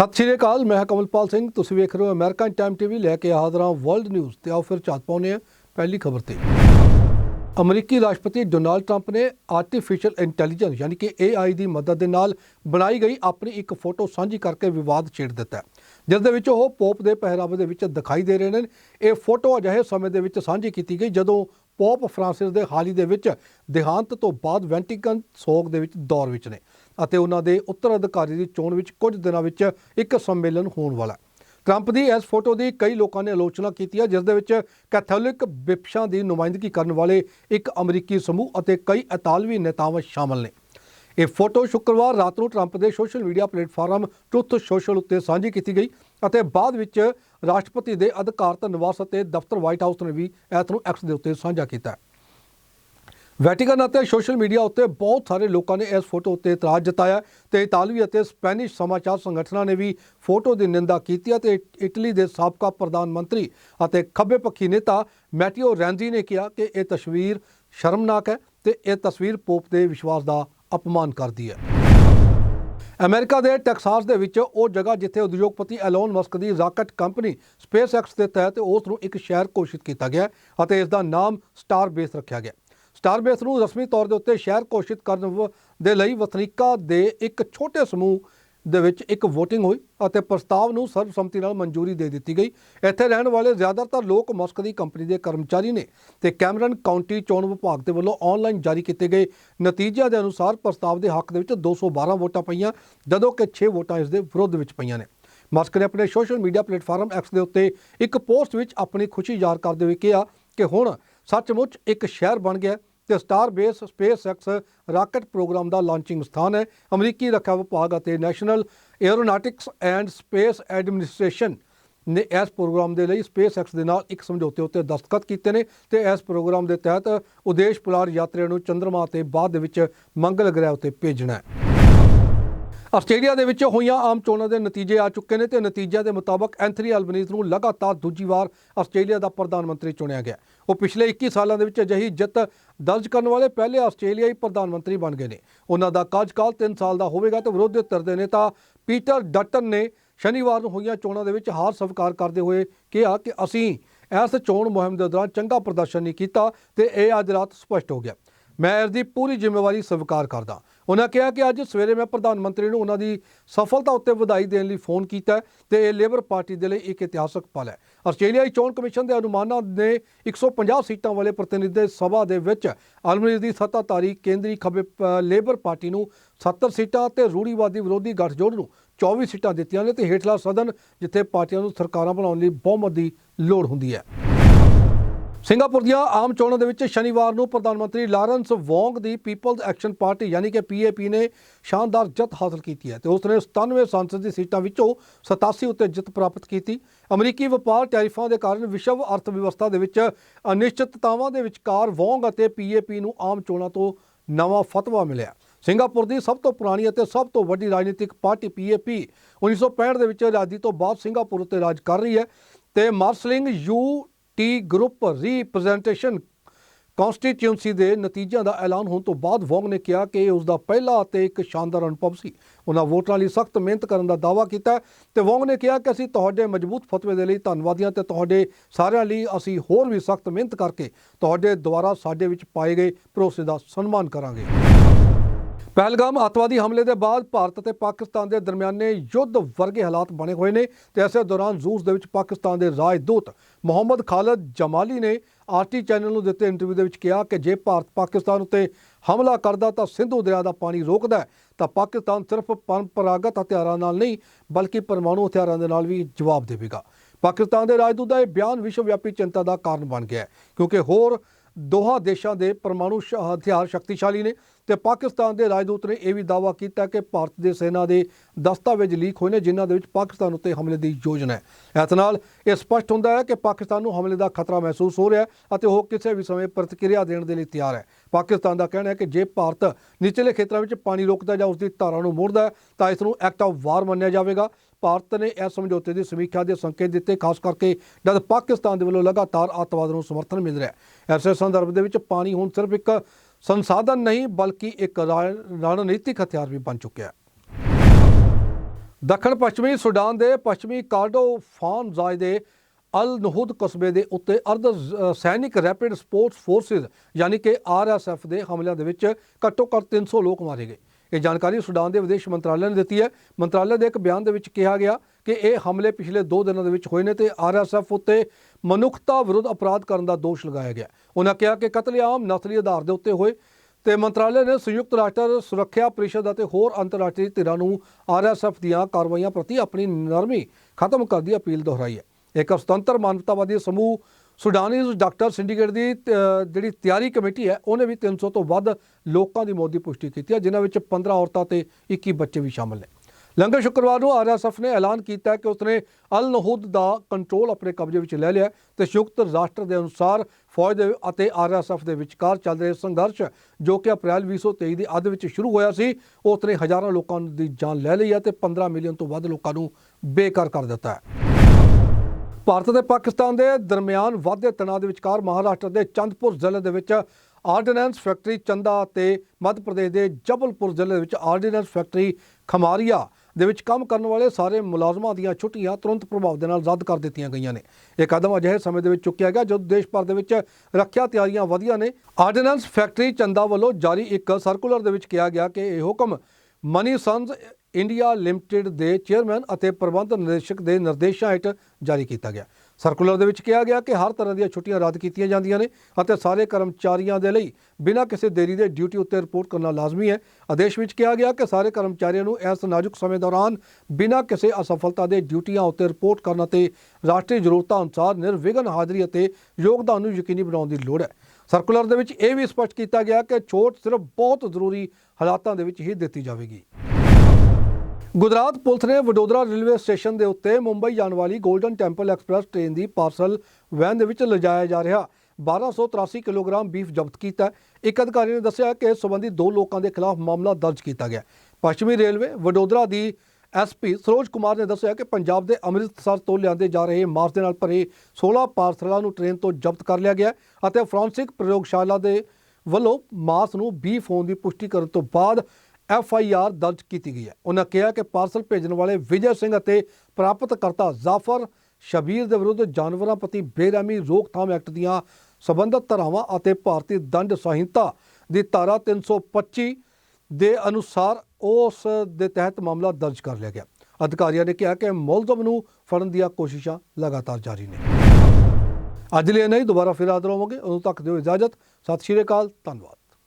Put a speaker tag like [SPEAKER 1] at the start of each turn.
[SPEAKER 1] ਸਤਿ ਸ਼੍ਰੀ ਅਕਾਲ, ਮੈਂ ਕਮਲਪਾਲ ਸਿੰਘ। ਤੁਸੀਂ ਵੇਖ ਰਹੇ ਹੋ ਅਮਰੀਕਨ ਟਾਈਮ ਟੀਵੀ ਲੈ ਕੇ ਹਾਜ਼ਰ ਹਾਂ ਵਰਲਡ ਨਿਊਜ਼ ਤੇ ਆਓ ਫਿਰ ਝਾਤ ਪਾਉਂਦੇ ਹਾਂ ਪਹਿਲੀ ਖਬਰ ਤੇ। ਅਮਰੀਕੀ ਰਾਸ਼ਟਰਪਤੀ ਡੋਨਾਲਡ ਟਰੰਪ ਨੇ ਆਰਟੀਫੀਸ਼ੀਅਲ ਇੰਟੈਲੀਜੈਂਸ ਯਾਨੀ ਕਿ AI ਦੀ ਮਦਦ ਦੇ ਨਾਲ ਬਣਾਈ ਗਈ ਆਪਣੀ ਇੱਕ ਫੋਟੋ ਸਾਂਝੀ ਕਰਕੇ ਵਿਵਾਦ ਛੇੜ ਦਿੱਤਾ ਜਿਸ ਦੇ ਵਿੱਚ ਉਹ ਪੋਪ ਦੇ ਪਹਿਰਾਵੇ ਦੇ ਵਿੱਚ ਦਿਖਾਈ ਦੇ ਰਹੇ ਨੇ। ਇਹ ਫੋਟੋ ਅਜਿਹੇ ਸਮੇਂ ਦੇ ਵਿੱਚ ਸਾਂਝੀ ਕੀਤੀ ਗਈ ਜਦੋਂ ਪੋਪ ਫਰਾਂਸਿਸ ਦੇ ਹਾਲ ਹੀ ਦੇ ਵਿੱਚ ਦੇਹਾਂਤ ਤੋਂ ਬਾਅਦ ਵੈਂਟੀਕਨ ਸੋਗ ਦੇ ਵਿੱਚ ਦੌਰ ਵਿੱਚ ਨੇ ਅਤੇ ਉਹਨਾਂ ਦੇ ਉੱਤਰਾਧਿਕਾਰੀ ਦੀ ਚੋਣ ਵਿੱਚ ਕੁਝ ਦਿਨਾਂ ਵਿੱਚ ਇੱਕ ਸੰਮੇਲਨ ਹੋਣ ਵਾਲਾ ਹੈ। ਟਰੰਪ ਦੀ ਇਸ ਫੋਟੋ ਦੀ ਕਈ ਲੋਕਾਂ ਨੇ ਆਲੋਚਨਾ ਕੀਤੀ ਹੈ, ਜਿਸ ਦੇ ਵਿੱਚ ਕੈਥੋਲਿਕ ਬਿਪਸ਼ਾਂ ਦੀ ਨੁਮਾਇੰਦਗੀ ਕਰਨ ਵਾਲੇ ਇੱਕ ਅਮਰੀਕੀ ਸਮੂਹ ਅਤੇ ਕਈ ਇਤਾਲਵੀ ਨੇਤਾਵਾਂ ਸ਼ਾਮਲ ਨੇ। ਇਹ ਫੋਟੋ ਸ਼ੁੱਕਰਵਾਰ ਰਾਤ ਨੂੰ ਟਰੰਪ ਦੇ social media platform Truth Social ਉੱਤੇ ਸਾਂਝੀ ਕੀਤੀ ਗਈ ਅਤੇ ਬਾਅਦ ਵਿੱਚ ਰਾਸ਼ਟਰਪਤੀ ਦੇ ਅਧਿਕਾਰਤ ਨਿਵਾਸ ਅਤੇ ਦਫ਼ਤਰ ਵਾਈਟ ਹਾਊਸ ਨੇ ਵੀ ਇਸ ਨੂੰ ਐਕਸ ਦੇ ਉੱਤੇ ਸਾਂਝਾ ਕੀਤਾ। ਵੈਟੀਕਨ ਅਤੇ ਸੋਸ਼ਲ ਮੀਡੀਆ ਉੱਤੇ ਬਹੁਤ ਸਾਰੇ ਲੋਕਾਂ ਨੇ ਇਸ ਫੋਟੋ ਉੱਤੇ ਇਤਰਾਜ਼ ਜਤਾਇਆ ਤੇ ਇਤਾਲਵੀ ਅਤੇ ਸਪੈਨਿਸ਼ ਸਮਾਚਾਰ ਸੰਗਠਨਾਂ ਨੇ ਵੀ ਫੋਟੋ ਦੀ ਨਿੰਦਾ ਕੀਤੀ ਅਤੇ ਇਟਲੀ ਦੇ ਸਾਬਕਾ ਪ੍ਰਧਾਨ ਮੰਤਰੀ ਅਤੇ ਖੱਬੇ ਪੱਖੀ ਨੇਤਾ ਮੈਟੀਓ ਰੈਂਜ਼ੀ ਨੇ ਕਿਹਾ ਕਿ ਇਹ ਤਸਵੀਰ ਸ਼ਰਮਨਾਕ ਹੈ ਤੇ ਇਹ ਤਸਵੀਰ ਪੋਪ ਦੇ ਵਿਸ਼ਵਾਸ ਦਾ ਅਪਮਾਨ ਕਰਦੀ ਹੈ। ਅਮਰੀਕਾ ਦੇ ਟੈਕਸਾਸ ਦੇ ਵਿੱਚ ਉਹ ਜਗ੍ਹਾ ਜਿੱਥੇ ਉਦਯੋਗਪਤੀ ਐਲੋਨ ਮਸਕ ਦੀ ਰਾਕਟ ਕੰਪਨੀ ਸਪੇਸਐਕਸ ਦੇ ਤਹਿਤ ਉਸ ਨੂੰ ਇੱਕ ਸ਼ਹਿਰ ਘੋਸ਼ਿਤ ਕੀਤਾ ਗਿਆ ਅਤੇ ਇਸ ਦਾ ਨਾਮ ਸਟਾਰ ਬੇਸ ਰੱਖਿਆ ਗਿਆ। ਸਟਾਰ ਬੇਸ ਨੂੰ ਰਸਮੀ ਤੌਰ ਦੇ ਉੱਤੇ ਸ਼ਹਿਰ ਘੋਸ਼ਿਤ ਕਰਨ ਵ- ਦੇ ਲਈ ਵਸਨੀਕਾਂ ਦੇ ਇੱਕ ਛੋਟੇ ਸਮੂਹ ਦੇ ਵਿੱਚ ਇੱਕ VOTING ਹੋਈ ਅਤੇ ਪ੍ਰਸਤਾਵ ਨੂੰ ਸਰਬਸੰਮਤੀ ਨਾਲ ਮਨਜ਼ੂਰੀ ਦੇ ਦਿੱਤੀ ਗਈ। ਇੱਥੇ ਰਹਿਣ ਵਾਲੇ ਜ਼ਿਆਦਾਤਰ ਲੋਕ ਮਸਕ ਦੀ ਕੰਪਨੀ ਦੇ ਕਰਮਚਾਰੀ ਨੇ ਤੇ ਕੈਮਰਨ ਕਾਉਂਟੀ ਚੋਣ ਵਿਭਾਗ ਦੇ ਵੱਲੋਂ ਆਨਲਾਈਨ ਜਾਰੀ ਕੀਤੇ ਗਏ ਨਤੀਜਿਆਂ ਦੇ ਅਨੁਸਾਰ ਪ੍ਰਸਤਾਵ ਦੇ ਹੱਕ ਦੇ ਵਿੱਚ 212 ਵੋਟਾਂ ਪਈਆਂ, ਜਦੋਂ ਕਿ 6 ਵੋਟਾਂ ਇਸ ਦੇ ਵਿਰੁੱਧ ਵਿੱਚ ਪਈਆਂ ਨੇ। ਮਸਕ ਨੇ ਆਪਣੇ ਸੋਸ਼ਲ ਮੀਡੀਆ ਪਲੇਟਫਾਰਮ ਐਕਸ ਦੇ ਉੱਤੇ ਇੱਕ ਪੋਸਟ ਵਿੱਚ ਆਪਣੀ ਖੁਸ਼ੀ ਜ਼ਾਹਰ ਕਰਦੇ ਹੋਏ ਕਿਹਾ ਕਿ ਹੁਣ ਸੱਚਮੁੱਚ ਇੱਕ ਸ਼ਹਿਰ ਬਣ ਗਿਆ ਤੇ Starbase SpaceX rocket programme ਦਾ ਲਾਂਚਿੰਗ ਸਥਾਨ ਹੈ। ਅਮਰੀਕੀ ਰੱਖਿਆ ਵਿਭਾਗ ਅਤੇ National Aeronautics and Space Administration ਨੇ ਇਸ ਪ੍ਰੋਗਰਾਮ ਦੇ ਲਈ ਸਪੇਸ ਐਕਸ ਦੇ ਨਾਲ ਇੱਕ ਸਮਝੌਤੇ ਉੱਤੇ ਦਸਤਖਤ ਕੀਤੇ ਨੇ ਤੇ ਇਸ ਪ੍ਰੋਗਰਾਮ ਦੇ ਤਹਿਤ ਉਦੇਸ਼ ਪੁਲਾਰ ਯਾਤਰੀਆਂ ਨੂੰ ਚੰਦਰਮਾ ਤੇ ਬਾਅਦ ਦੇ ਵਿੱਚ ਮੰਗਲ ਗ੍ਰਹਿ ਉੱਤੇ ਭੇਜਣਾ ਹੈ। ਆਸਟ੍ਰੇਲੀਆ ਦੇ ਵਿੱਚ ਹੋਈਆਂ ਆਮ ਚੋਣਾਂ ਦੇ ਨਤੀਜੇ ਆ ਚੁੱਕੇ ਨੇ ਤੇ ਨਤੀਜਿਆਂ ਦੇ ਮੁਤਾਬਕ ਐਂਥਨੀ ਅਲਬਨੀਜ਼ ਨੂੰ ਲਗਾਤਾਰ ਦੂਜੀ ਵਾਰ ਆਸਟ੍ਰੇਲੀਆ ਦਾ ਪ੍ਰਧਾਨ ਮੰਤਰੀ ਚੁਣਿਆ ਗਿਆ। ਉਹ ਪਿਛਲੇ 21 ਸਾਲਾਂ ਦੇ ਵਿੱਚ ਅਜਿਹੀ ਜਿੱਤ ਦਰਜ ਕਰਨ ਵਾਲੇ ਪਹਿਲੇ ਆਸਟ੍ਰੇਲੀਆਈ ਪ੍ਰਧਾਨ ਮੰਤਰੀ ਬਣ ਗਏ ਨੇ। ਉਹਨਾਂ ਦਾ ਕਾਰਜਕਾਲ 3 ਸਾਲ ਦਾ ਹੋਵੇਗਾ ਤੇ ਵਿਰੋਧੀ ਧਿਰ ਦੇ ਨੇਤਾ ਪੀਟਰ ਡਟਨ ਨੇ ਸ਼ਨੀਵਾਰ ਨੂੰ ਹੋਈਆਂ ਚੋਣਾਂ ਦੇ ਵਿੱਚ ਹਾਰ ਸਵੀਕਾਰ ਕਰਦੇ ਹੋਏ ਕਿਹਾ ਕਿ ਅਸੀਂ ਇਸ ਚੋਣ ਮੁਹਿੰਮ ਦੇ ਦੌਰਾਨ ਚੰਗਾ ਪ੍ਰਦਰਸ਼ਨ ਨਹੀਂ ਕੀਤਾ ਤੇ ਇਹ ਅੱਜ ਰਾਤ ਸਪਸ਼ਟ ਹੋ ਗਿਆ। ਮੈਂ ਇਸ ਦੀ ਪੂਰੀ ਜ਼ਿੰਮੇਵਾਰੀ ਸਵੀਕਾਰ ਕਰਦਾ। ਉਹਨਾਂ ਕਿਹਾ ਕਿ ਅੱਜ ਸਵੇਰੇ ਮੈਂ ਪ੍ਰਧਾਨ ਮੰਤਰੀ ਨੂੰ ਉਹਨਾਂ ਦੀ ਸਫਲਤਾ ਉੱਤੇ ਵਧਾਈ ਦੇਣ ਲਈ ਫੋਨ ਕੀਤਾ ਹੈ ਤੇ ਇਹ ਲੇਬਰ ਪਾਰਟੀ ਦੇ ਲਈ ਇੱਕ ਇਤਿਹਾਸਕ ਪਲ ਹੈ। ਆਸਟ੍ਰੇਲੀਆਈ ਚੋਣ ਕਮਿਸ਼ਨ ਦੇ ਅਨੁਮਾਨਾਂ ਨੇ 150 ਸੀਟਾਂ ਵਾਲੇ ਪ੍ਰਤੀਨਿਧ ਸਭਾ ਦੇ ਵਿੱਚ ਅਲਮਨੀਜ਼ ਦੀ ਸੱਤਾਧਾਰੀ ਕੇਂਦਰੀ ਖੱਬੇ ਲੇਬਰ ਪਾਰਟੀ ਨੂੰ 70 ਸੀਟਾਂ ਤੇ ਰੂੜੀਵਾਦੀ ਵਿਰੋਧੀ ਗੱਠਜੋੜ ਨੂੰ 24 ਸੀਟਾਂ ਦਿੱਤੀਆਂ ਨੇ ਤੇ ਹੇਠਲਾ ਸਦਨ ਜਿੱਥੇ ਪਾਰਟੀਆਂ ਨੂੰ ਸਰਕਾਰਾਂ ਬਣਾਉਣ ਲਈ ਬਹੁਮਤ ਦੀ ਲੋੜ ਹੁੰਦੀ ਹੈ। ਸਿੰਗਾਪੁਰ ਦੀਆਂ ਆਮ ਚੋਣਾਂ ਦੇ ਵਿੱਚ ਸ਼ਨੀਵਾਰ ਨੂੰ ਪ੍ਰਧਾਨ ਮੰਤਰੀ ਲਾਰੈਂਸ ਵੋਂਗ ਦੀ ਪੀਪਲਜ਼ ਐਕਸ਼ਨ ਪਾਰਟੀ ਯਾਨੀ ਕਿ ਪੀਏਪੀ ਨੇ ਸ਼ਾਨਦਾਰ ਜਿੱਤ ਹਾਸਲ ਕੀਤੀ ਹੈ ਤੇ ਉਸ ਨੇ 97 ਦੀ ਸੀਟਾਂ ਵਿੱਚੋਂ 87 ਉੱਤੇ ਜਿੱਤ ਪ੍ਰਾਪਤ ਕੀਤੀ। ਅਮਰੀਕੀ ਵਪਾਰ ਟੈਰਿਫਾਂ ਦੇ ਕਾਰਨ ਵਿਸ਼ਵ ਅਰਥ ਵਿਵਸਥਾ ਦੇ ਵਿੱਚ ਅਨਿਸ਼ਚਿਤਤਾਵਾਂ ਦੇ ਵਿਚਕਾਰ ਵੋਂਗ ਅਤੇ ਪੀਏਪੀ ਨੂੰ ਆਮ ਚੋਣਾਂ ਤੋਂ ਨਵਾਂ ਫਤਵਾ ਮਿਲਿਆ। ਸਿੰਗਾਪੁਰ ਦੀ ਸਭ ਤੋਂ ਪੁਰਾਣੀ ਅਤੇ ਸਭ ਤੋਂ ਵੱਡੀ ਰਾਜਨੀਤਿਕ ਪਾਰਟੀ ਪੀਏਪੀ 1965 ਦੇ ਵਿੱਚ ਆਜ਼ਾਦੀ ਤੋਂ ਬਾਅਦ ਸਿੰਗਾਪੁਰ ਉੱਤੇ ਰਾਜ ਕਰ ਰਹੀ ਹੈ ਤੇ Marsiling Yew Tee group representation constituency ਦੇ ਨਤੀਜਿਆਂ ਦਾ ਐਲਾਨ ਹੋਣ ਤੋਂ ਬਾਅਦ ਵੋਂਗ ਨੇ ਕਿਹਾ ਕਿ ਇਹ ਉਸ ਦਾ ਪਹਿਲਾ ਅਤੇ ਇੱਕ ਸ਼ਾਨਦਾਰ ਅਨੁਭਵ ਸੀ। ਉਹਨਾਂ ਵੋਟਰਾਂ ਲਈ ਸਖਤ ਮਿਹਨਤ ਕਰਨ ਦਾ ਦਾਅਵਾ ਕੀਤਾ ਹੈ ਤੇ ਵੋਂਗ ਨੇ ਕਿਹਾ ਕਿ ਅਸੀਂ ਤੁਹਾਡੇ ਮਜ਼ਬੂਤ ਫਤਵੇ ਦੇ ਲਈ ਧੰਨਵਾਦੀ ਹਾਂ ਤੇ ਤੁਹਾਡੇ ਸਾਰਿਆਂ ਲਈ ਅਸੀਂ ਹੋਰ ਵੀ ਸਖਤ ਮਿਹਨਤ ਕਰਕੇ ਤੁਹਾਡੇ ਦੁਆਰਾ ਸਾਡੇ ਵਿੱਚ ਪਾਏ ਗਏ ਭਰੋਸੇ ਦਾ ਸਨਮਾਨ ਕਰਾਂਗੇ। ਪਹਿਲਗਾਮ ਅੱਤਵਾਦੀ ਹਮਲੇ ਦੇ ਬਾਅਦ ਭਾਰਤ ਅਤੇ ਪਾਕਿਸਤਾਨ ਦੇ ਦਰਮਿਆਨੇ ਯੁੱਧ ਵਰਗੇ ਹਾਲਾਤ ਬਣੇ ਹੋਏ ਨੇ ਤੇ ਇਸੇ ਦੌਰਾਨ ਜ਼ੂਸ ਦੇ ਵਿੱਚ ਪਾਕਿਸਤਾਨ ਦੇ ਰਾਜਦੂਤ ਮੁਹੰਮਦ ਖਾਲਦ ਜਮਾਲੀ ਨੇ ਆਰਟੀ ਚੈਨਲ ਨੂੰ ਦਿੱਤੇ ਇੰਟਰਵਿਊ ਦੇ ਵਿੱਚ ਕਿਹਾ ਕਿ ਜੇ ਭਾਰਤ ਪਾਕਿਸਤਾਨ ਉੱਤੇ ਹਮਲਾ ਕਰਦਾ ਤਾਂ ਸਿੰਧੂ ਦਰਿਆ ਦਾ ਪਾਣੀ ਰੋਕਦਾ ਤਾਂ ਪਾਕਿਸਤਾਨ ਸਿਰਫ ਪਰੰਪਰਾਗਤ ਹਥਿਆਰਾਂ ਨਾਲ ਨਹੀਂ, ਬਲਕਿ ਪਰਮਾਣੂ ਹਥਿਆਰਾਂ ਦੇ ਨਾਲ ਵੀ ਜਵਾਬ ਦੇਵੇਗਾ। ਪਾਕਿਸਤਾਨ ਦੇ ਰਾਜਦੂਤ ਦਾ ਇਹ ਬਿਆਨ ਵਿਸ਼ਵ ਵਿਆਪੀ ਚਿੰਤਾ ਦਾ ਕਾਰਨ ਬਣ ਗਿਆ ਹੈ, ਕਿਉਂਕਿ ਹੋਰ ਦੋਹਾਂ ਦੇਸ਼ਾਂ ਦੇ ਪਰਮਾਣੂ ਸ਼- ਹਥਿਆਰ ਸ਼ਕਤੀਸ਼ਾਲੀ ਨੇ ਤੇ ਪਾਕਿਸਤਾਨ ਦੇ ਰਾਜਦੂਤ ਨੇ ਇਹ ਵੀ ਦਾਅਵਾ ਕੀਤਾ ਕਿ ਭਾਰਤ ਦੇ ਸੈਨਾ ਦੇ ਦਸਤਾਵੇਜ਼ ਲੀਕ ਹੋਏ ਨੇ, ਜਿਨ੍ਹਾਂ ਦੇ ਵਿੱਚ ਪਾਕਿਸਤਾਨ ਉੱਤੇ ਹਮਲੇ ਦੀ ਯੋਜਨਾ ਹੈ। ਇਸ ਨਾਲ ਇਹ ਸਪਸ਼ਟ ਹੁੰਦਾ ਹੈ ਕਿ ਪਾਕਿਸਤਾਨ ਨੂੰ ਹਮਲੇ ਦਾ ਖਤਰਾ ਮਹਿਸੂਸ ਹੋ ਰਿਹਾ ਹੈ ਅਤੇ ਉਹ ਕਿਸੇ ਵੀ ਸਮੇਂ ਪ੍ਰਤੀਕਿਰਿਆ ਦੇਣ ਦੇ ਲਈ ਤਿਆਰ ਹੈ। ਪਾਕਿਸਤਾਨ ਦਾ ਕਹਿਣਾ ਹੈ ਕਿ ਜੇ ਭਾਰਤ ਨਿਚਲੇ ਖੇਤਰਾਂ ਵਿੱਚ ਪਾਣੀ ਰੋਕਦਾ ਜਾਂ ਉਸ ਦੀ ਧਾਰਾ ਨੂੰ ਮੋੜਦਾ ਹੈ, ਤਾਂ ਇਸ ਨੂੰ ਐਕਟ ਆਫ ਵਾਰ ਮੰਨਿਆ ਜਾਵੇਗਾ। ਭਾਰਤ ਨੇ ਇਸ ਸਮਝੌਤੇ ਦੀ ਸਮੀਖਿਆ ਦੇ ਸੰਕੇਤ ਦਿੱਤੇ, ਖਾਸ ਕਰਕੇ ਜਦ ਪਾਕਿਸਤਾਨ ਦੇ ਵੱਲੋਂ ਲਗਾਤਾਰ ਅੱਤਵਾਦ ਨੂੰ ਸਮਰਥਨ ਮਿਲ ਰਿਹਾ ਹੈ। ਐਸੇ ਸੰਦਰਭ ਦੇ ਵਿੱਚ ਪਾਣੀ ਹੁਣ ਸਿਰਫ ਇੱਕ ਸੰਸਾਧਨ ਨਹੀਂ, ਬਲਕਿ ਇੱਕ ਰਾ- ਰਣਨੀਤਿਕ ਹਥਿਆਰ ਵੀ ਬਣ ਚੁੱਕਿਆ ਹੈ। ਦੱਖਣ ਪੱਛਮੀ ਸੁਡਾਨ ਦੇ ਪੱਛਮੀ ਕਾਰਡੋਫਾਨ ਜ਼ਾਇ ਅਲ ਨਹੂਦ ਕਸਬੇ ਦੇ ਉੱਤੇ ਅਰਧ ਸੈਨਿਕ ਰੈਪਿਡ ਸਪੋਰਟਸ ਫੋਰਸਿਸ ਯਾਨੀ ਕਿ ਆਰਐਸਐਫ ਦੇ ਹਮਲਿਆਂ ਦੇ ਵਿੱਚ ਘੱਟੋ ਘੱਟ 300 ਲੋਕ ਮਾਰੇ ਗਏ। ਇਹ ਜਾਣਕਾਰੀ ਸੁਡਾਨ ਦੇ ਵਿਦੇਸ਼ ਮੰਤਰਾਲੇ ਨੇ ਦਿੱਤੀ ਹੈ। ਮੰਤਰਾਲੇ ਦੇ ਇੱਕ ਬਿਆਨ ਦੇ ਵਿੱਚ ਕਿਹਾ ਗਿਆ ਕਿ ਇਹ ਹਮਲੇ ਪਿਛਲੇ 2 ਦਿਨਾਂ ਦੇ ਵਿੱਚ ਹੋਏ ਨੇ ਤੇ ਆਰਐਸਐਫ ਉੱਤੇ ਮਨੁੱਖਤਾ ਵਿਰੁੱਧ ਅਪਰਾਧ ਕਰਨ ਦਾ ਦੋਸ਼ ਲਗਾਇਆ ਗਿਆ। ਉਹਨਾਂ ਕਿਹਾ ਕਿ ਕਤਲੇਆਮ ਨਸਲੀ ਆਧਾਰ ਦੇ ਉੱਤੇ ਹੋਏ ਤੇ ਮੰਤਰਾਲੇ ਨੇ ਸੰਯੁਕਤ ਰਾਸ਼ਟਰ ਸੁਰੱਖਿਆ ਪਰਿਸ਼ਦ ਅਤੇ ਹੋਰ ਅੰਤਰਰਾਸ਼ਟਰੀ ਧਿਰਾਂ ਨੂੰ ਆਰਐਸਐਫ ਦੀਆਂ ਕਾਰਵਾਈਆਂ ਪ੍ਰਤੀ ਆਪਣੀ ਨਰਮੀ ਖਤਮ ਕਰਨ ਦੀ ਅਪੀਲ ਦੁਹਰਾਈ ਹੈ। ਇੱਕ ਸੁਤੰਤਰ ਮਾਨਵਤਾਵਾਦੀ ਸਮੂਹ ਸੁਡਾਨੀਜ਼ ਡਾਕਟਰ ਸਿੰਡੀਕੇਟ ਦੀ ਅ, ਜਿਹੜੀ ਤਿਆਰੀ ਕਮੇਟੀ ਹੈ ਉਹਨੇ ਵੀ 300 ਤੋਂ ਵੱਧ ਲੋਕਾਂ ਦੀ ਮੌਤ ਦੀ ਪੁਸ਼ਟੀ ਕੀਤੀ ਹੈ ਜਿਨ੍ਹਾਂ ਵਿੱਚ 15 ਔਰਤਾਂ ਤੇ 21 ਬੱਚੇ ਵੀ ਸ਼ਾਮਲ ਨੇ। ਲੰਘੇ ਸ਼ੁੱਕਰਵਾਰ ਨੂੰ ਆਰਐਸਐਫ ਨੇ ਐਲਾਨ ਕੀਤਾ ਕਿ ਉਸਨੇ ਅਲ ਨਹੂਦ ਦਾ ਕੰਟਰੋਲ ਆਪਣੇ ਕਬਜ਼ੇ ਵਿੱਚ ਲੈ ਲਿਆ ਹੈ ਤੇ ਸੰਯੁਕਤ ਰਾਸ਼ਟਰ ਦੇ ਅਨੁਸਾਰ ਫੌਜ ਦੇ ਅਤੇ ਆਰਐਸਐਫ ਦੇ ਵਿਚਕਾਰ ਚੱਲ ਰਹੇ ਸੰਘਰਸ਼ ਜੋ ਕਿ ਅਪ੍ਰੈਲ 2023 ਦੇ ਅੱਧ ਵਿੱਚ ਸ਼ੁਰੂ ਹੋਇਆ ਸੀ ਉਸਨੇ ਹਜ਼ਾਰਾਂ ਲੋਕਾਂ ਦੀ ਜਾਨ ਲੈ ਲਈ ਹੈ ਤੇ 15 ਮਿਲੀਅਨ ਤੋਂ ਵੱਧ ਲੋਕਾਂ ਨੂੰ ਬੇਕਾਰ ਕਰ ਦਿੱਤਾ ਹੈ। ਭਾਰਤ ਤੇ ਪਾਕਿਸਤਾਨ ਦੇ ਦਰਮਿਆਨ ਵਾਧੇ ਤਣਾਅ ਦੇ ਵਿਚਕਾਰ ਮਹਾਰਾਸ਼ਟਰ ਦੇ ਚੰਦਪੁਰ ਜ਼ਿਲ੍ਹੇ ਦੇ ਵਿੱਚ ਆਰਡੀਨੈਂਸ ਫੈਕਟਰੀ ਚੰਦਾ ਤੇ ਮੱਧ ਪ੍ਰਦੇਸ਼ ਦੇ ਜਬਲਪੁਰ ਜ਼ਿਲ੍ਹੇ ਦੇ ਵਿੱਚ ਆਰਡੀਨੈਂਸ ਫੈਕਟਰੀ ਖਮਾਰੀਆ ਦੇ ਵਿੱਚ ਕੰਮ ਕਰਨ ਵਾਲੇ ਸਾਰੇ ਮੁਲਾਜ਼ਮਾਂ ਦੀਆਂ ਛੁੱਟੀਆਂ ਤੁਰੰਤ ਪ੍ਰਭਾਵ ਦੇ ਨਾਲ ਰੱਦ ਕਰ ਦਿੱਤੀਆਂ ਗਈਆਂ ਨੇ। ਇਹ ਕਦਮ ਅਜਿਹੇ ਸਮੇਂ ਦੇ ਵਿੱਚ ਚੁੱਕਿਆ ਗਿਆ ਜਦੋਂ ਦੇਸ਼ ਭਰ ਦੇ ਵਿੱਚ ਰੱਖਿਆ ਤਿਆਰੀਆਂ ਵਧੀਆਂ ਨੇ। ਆਰਡੀਨੈਂਸ ਫੈਕਟਰੀ ਚੰਦਾ ਵੱਲੋਂ ਜਾਰੀ ਇੱਕ ਸਰਕੂਲਰ ਦੇ ਵਿੱਚ ਕਿਹਾ ਗਿਆ ਕਿ ਇਹ ਹੁਕਮ ਮਨੀ ਸੰਸ ਇੰਡੀਆ ਲਿਮਟਿਡ ਦੇ ਚੇਅਰਮੈਨ ਅਤੇ ਪ੍ਰਬੰਧ ਨਿਰਦੇਸ਼ਕ ਦੇ ਨਿਰਦੇਸ਼ਾਂ ਹੇਠ ਜਾਰੀ ਕੀਤਾ ਗਿਆ। ਸਰਕੂਲਰ ਦੇ ਵਿੱਚ ਕਿਹਾ ਗਿਆ ਕਿ ਹਰ ਤਰ੍ਹਾਂ ਦੀਆਂ ਛੁੱਟੀਆਂ ਰੱਦ ਕੀਤੀਆਂ ਜਾਂਦੀਆਂ ਨੇ ਅਤੇ ਸਾਰੇ ਕਰਮਚਾਰੀਆਂ ਦੇ ਲਈ ਬਿਨਾਂ ਕਿਸੇ ਦੇਰੀ ਦੇ ਡਿਊਟੀ ਉੱਤੇ ਰਿਪੋਰਟ ਕਰਨਾ ਲਾਜ਼ਮੀ ਹੈ। ਆਦੇਸ਼ ਵਿੱਚ ਕਿਹਾ ਗਿਆ ਕਿ ਸਾਰੇ ਕਰਮਚਾਰੀਆਂ ਨੂੰ ਇਸ ਨਾਜ਼ੁਕ ਸਮੇਂ ਦੌਰਾਨ ਬਿਨਾਂ ਕਿਸੇ ਅਸਫਲਤਾ ਦੇ ਡਿਊਟੀਆਂ ਉੱਤੇ ਰਿਪੋਰਟ ਕਰਨ ਅਤੇ ਰਾਸ਼ਟਰੀ ਜ਼ਰੂਰਤਾਂ ਅਨੁਸਾਰ ਨਿਰਵਿਘਨ ਹਾਜ਼ਰੀ ਅਤੇ ਯੋਗਦਾਨ ਨੂੰ ਯਕੀਨੀ ਬਣਾਉਣ ਦੀ ਲੋੜ ਹੈ। ਸਰਕੂਲਰ ਦੇ ਵਿੱਚ ਇਹ ਵੀ ਸਪਸ਼ਟ ਕੀਤਾ ਗਿਆ ਕਿ ਛੋਟ ਸਿਰਫ ਬਹੁਤ ਜ਼ਰੂਰੀ ਹਾਲਾਤਾਂ ਦੇ ਵਿੱਚ ਹੀ ਦਿੱਤੀ ਜਾਵੇਗੀ। ਗੁਜਰਾਤ ਪੁਲਿਸ ਨੇ ਵਡੋਦਰਾ ਰੇਲਵੇ ਸਟੇਸ਼ਨ ਦੇ ਉੱਤੇ ਮੁੰਬਈ ਜਾਣ ਵਾਲੀ 골ਡਨ ਟੈਂਪਲ ਐਕਸਪ੍ਰੈਸ ਟ੍ਰੇਨ ਦੀ ਪਾਰਸਲ ਵੈਨ ਦੇ ਵਿੱਚ ਲਿਜਾਇਆ ਜਾ ਰਿਹਾ। 1283 ਕਿਲੋਗ੍ਰਾਮ ਬੀਫ ਜ਼ਬਤ ਕੀਤਾ ਇੱਕ ਅਧਿਕਾਰੀ ਨੇ ਦੱਸਿਆ ਕਿ ਇਸ ਸੰਬੰਧੀ ਦੋ ਲੋਕਾਂ ਦੇ ਖਿਲਾਫ ਮਾਮਲਾ ਦਰਜ ਕੀਤਾ ਗਿਆ ਪੱਛਮੀ ਰੇਲਵੇ ਵਡੋਦਰਾ ਦੀ ਐਸਪੀ ਸਰੋਜ ਕੁਮਾਰ ਨੇ ਦੱਸਿਆ ਕਿ ਪੰਜਾਬ ਦੇ ਅੰਮ੍ਰਿਤਸਰ ਤੋਂ ਲਿਆਂਦੇ ਜਾ ਰਹੇ ਮਾਸ ਦੇ ਨਾਲ ਭਰੇ 16 ਪਾਰਸਲਾਂ ਨੂੰ ਟ੍ਰੇਨ ਤੋਂ ਜ਼ਬਤ ਕਰ ਲਿਆ ਗਿਆ ਅਤੇ ਫੋਰੈਂਸਿਕ ਪ੍ਰਯੋਗਸ਼ਾਲਾ ਦੇ ਵੱਲੋਂ ਮਾਸ ਨੂੰ ਬੀਫ ਹੋਣ ਦੀ ਪੁਸ਼ਟੀ ਕਰਨ ਤੋਂ ਬਾਅਦ ਐਫ ਆਈ ਆਰ ਦਰਜ ਕੀਤੀ ਗਈ ਹੈ। ਉਹਨਾਂ ਕਿਹਾ ਕਿ ਪਾਰਸਲ ਭੇਜਣ ਵਾਲੇ ਵਿਜੇ ਸਿੰਘ ਅਤੇ ਪ੍ਰਾਪਤਕਰਤਾ ਜ਼ਾਫਰ ਸ਼ਬੀਰ ਦੇ ਵਿਰੁੱਧ ਜਾਨਵਰਾਂ ਪ੍ਰਤੀ ਬੇਰਹਿਮੀ, ਰੋਕਥਾਮ ਐਕਟ ਦੀਆਂ ਸਬੰਧਤ ਧਾਰਾਵਾਂ ਅਤੇ ਭਾਰਤੀ ਦੰਡ ਸੰਹਿਤਾ ਦੀ ਧਾਰਾ 325 ਦੇ ਅਨੁਸਾਰ ਉਸ ਦੇ ਤਹਿਤ ਮਾਮਲਾ ਦਰਜ ਕਰ ਲਿਆ ਗਿਆ। ਅਧਿਕਾਰੀਆਂ ਨੇ ਕਿਹਾ ਕਿ ਮੁਲਜ਼ਮ ਨੂੰ ਫੜਨ ਦੀਆਂ ਕੋਸ਼ਿਸ਼ਾਂ ਲਗਾਤਾਰ ਜਾਰੀ ਨੇ। ਅੱਜ ਲਈ ਨਹੀਂ ਦੁਬਾਰਾ ਫਿਰ ਹਾਜ਼ਰ ਹੋਵਾਂਗੇ। ਉਦੋਂ ਤੱਕ ਦਿਓ ਇਜਾਜ਼ਤ। ਸਤਿ ਸ਼੍ਰੀ ਅਕਾਲ। ਧੰਨਵਾਦ।